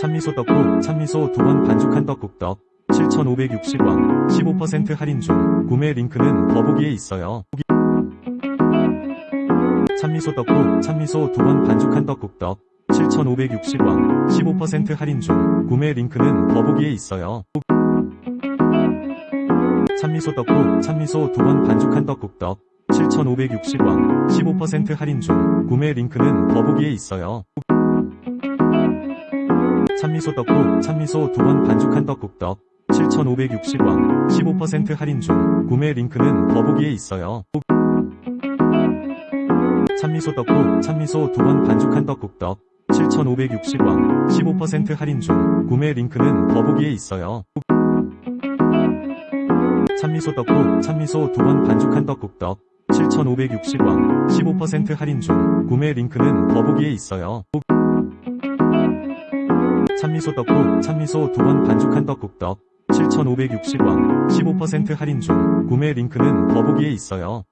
참미소 떡국, 참미소 두 번 반죽한 떡국떡 7,560원, 15% 할인 중, 구매 링크는 더보기에 있어요. 참미소 떡국, 참미소 두 번 반죽한 떡국떡 7,560원, 15% 할인 중, 구매 링크는 더보기에 있어요. 참미소 떡국, 참미소 두 번 반죽한 떡국떡 7,560원, 15% 할인 중, 구매 링크는 더보기에 있어요. 참미소 떡국, 참미소 두 번 반죽한 떡국떡 7,560원, 15% 할인 중, 구매 링크는 더보기에 있어요. 참미소 떡국, 참미소 두 번 반죽한 떡국떡 7,560원, 15% 할인 중, 구매 링크는 더보기에 있어요. 참미소 떡국, 참미소 두 번 반죽한 떡국떡 7,560원, 15% 할인 중, 구매 링크는 더보기에 있어요. 참미소 떡국, 참미소 두 번 반죽한 떡국떡 7,560원, 15% 할인 중, 구매 링크는 더보기에 있어요.